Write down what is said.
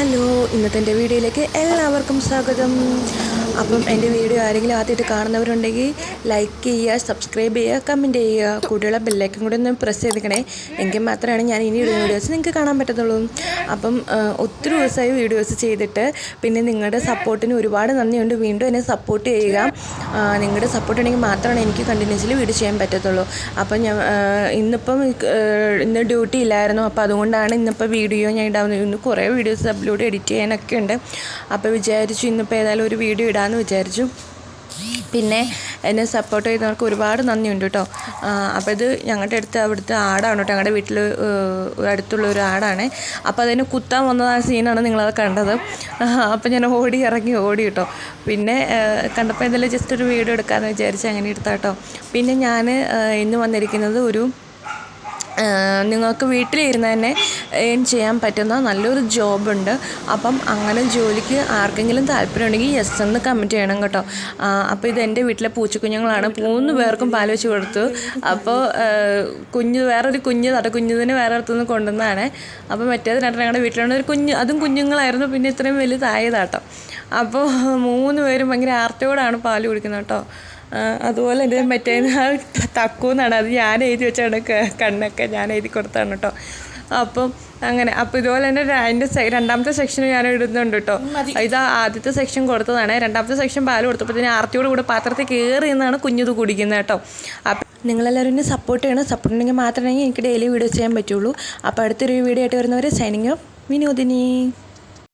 Hello ഇന്നത്തെ എന്റെ വീഡിയോയിലേക്ക് എല്ലാവർക്കും സ്വാഗതം. അപ്പം എന്റെ വീഡിയോ ആരെങ്കിലും ആദ്യമായിട്ട് കാണുന്നവരുണ്ടെങ്കിൽ ലൈക്ക് ചെയ്യുക സബ്സ്ക്രൈബ് ചെയ്യുക കമന്റ് ചെയ്യുക. കൂടെയുള്ള ബെല്ലൈക്കും കൂടെ ഒന്ന് പ്രസ് ചെയ്തിക്കണേ. എങ്കിൽ മാത്രമാണ് ഞാൻ ഇനി ഇടുന്ന വീഡിയോസ് നിങ്ങൾക്ക് കാണാൻ പറ്റത്തുള്ളൂ. അപ്പം ഒത്തിരി ദിവസമായി വീഡിയോസ് ചെയ്തിട്ട് പിന്നെ നിങ്ങളുടെ സപ്പോർട്ടിന് ഒരുപാട് നന്ദിയുണ്ട്. വീണ്ടും എന്നെ സപ്പോർട്ട് ചെയ്യുക. നിങ്ങളുടെ സപ്പോർട്ട് ഉണ്ടെങ്കിൽ മാത്രമാണ് എനിക്ക് കണ്ടിന്യൂസ്ലി വീഡിയോ ചെയ്യാൻ പറ്റത്തുള്ളൂ. അപ്പം ഞാൻ ഇന്നിപ്പം ഇന്ന് ഡ്യൂട്ടി ഇല്ലായിരുന്നു. അപ്പോൾ അതുകൊണ്ടാണ് ഇന്നിപ്പോൾ വീഡിയോ ഞാൻ ഇടാവുന്നത്. ഇന്ന് കുറേ വീഡിയോസ് അപ്ലോഡ് എഡിറ്റ് ചെയ്യാനൊക്കെ ഉണ്ട്. അപ്പോൾ വിചാരിച്ചു ഇന്നിപ്പോൾ ഏതായാലും ഒരു വീഡിയോ ഇടാമെന്ന് വിചാരിച്ചു. പിന്നെ എന്നെ സപ്പോർട്ട് ചെയ്യുന്നവർക്ക് ഒരുപാട് നന്ദിയുണ്ട് കേട്ടോ അപ്പോൾ ഇത് ഞങ്ങളുടെ അടുത്ത് അവിടുത്തെ ആടാണ് കേട്ടോ ഞങ്ങളുടെ വീട്ടിൽ അടുത്തുള്ള ഒരു ആടാണ്. അപ്പോൾ അതിന് കുത്താൻ വന്നത് ആ സീനാണ് നിങ്ങളത് കണ്ടത്. അപ്പോൾ ഞാൻ ഓടി ഇറങ്ങി ഓടി കേട്ടോ പിന്നെ കണ്ടപ്പോൾ ഇതെല്ലാം ജസ്റ്റ് ഒരു വീഡിയോ എടുക്കാമെന്ന് വിചാരിച്ച് അങ്ങനെ എടുത്താട്ടോ പിന്നെ ഞാൻ ഇന്ന് വന്നിരിക്കുന്നത് ഒരു നിങ്ങൾക്ക് വീട്ടിലിരുന്ന് തന്നെ ഏൺ ചെയ്യാൻ പറ്റുന്ന നല്ലൊരു ജോബുണ്ട്. അപ്പം അങ്ങനെ ജോലിക്ക് ആർക്കെങ്കിലും താല്പര്യം ഉണ്ടെങ്കിൽ യെസ് എന്ന് കമന്റ് ചെയ്യണം കേട്ടോ. അപ്പോൾ ഇത് എന്റെ വീട്ടിലെ പൂച്ചക്കുഞ്ഞുങ്ങളാണ്. മൂന്ന് പേർക്കും പാൽ വെച്ച് കൊടുത്തു. അപ്പോൾ കുഞ്ഞ് വേറൊരു കുഞ്ഞ് തട കുഞ്ഞിന് വേറെ അടുത്തുനിന്ന് കൊണ്ടുവന്നതാണ്. അപ്പോൾ മറ്റേത് രണ്ട് ഞങ്ങളുടെ വീട്ടിലാണ് ഒരു കുഞ്ഞ് അതും കുഞ്ഞുങ്ങളായിരുന്നു. പിന്നെ ഇത്രയും വലുതായതാട്ടോ. അപ്പോൾ മൂന്ന് പേരും ഭയങ്കര ആർത്തിയോടാണ് പാൽ കുടിക്കുന്നത് കേട്ടോ. അതുപോലെ എന്റെ മറ്റേ തക്കൂന്നാണ്. അത് ഞാൻ എഴുതി വെച്ചാണ് കണ്ണൊക്കെ ഞാൻ എഴുതി കൊടുത്താണ് കേട്ടോ അപ്പം അങ്ങനെ അപ്പം ഇതുപോലെ തന്നെ അതിന്റെ രണ്ടാമത്തെ സെക്ഷൻ ഞാൻ എഴുതുന്നുണ്ട് കേട്ടോ ഇത് ആദ്യത്തെ സെക്ഷൻ കൊടുത്തതാണ്. രണ്ടാമത്തെ സെക്ഷൻ പാൽ കൊടുത്തപ്പോഴത്തേന് ആർത്തിയോട് കൂടെ പാത്രത്തിൽ കയറി എന്നാണ് കുഞ്ഞത് കുടിക്കുന്നത് കേട്ടോ അപ്പം നിങ്ങളെല്ലാവരും എന്നെ സപ്പോർട്ട് ചെയ്യണം. സപ്പോർട്ട് ഉണ്ടെങ്കിൽ മാത്രമേ എനിക്ക് ഡെയിലി വീഡിയോ ചെയ്യാൻ പറ്റുള്ളൂ. അപ്പോൾ അടുത്തൊരു വീഡിയോ ആയിട്ട് വരുന്നവർ സൈനിങ് ഓഫ് വിനോദിനി.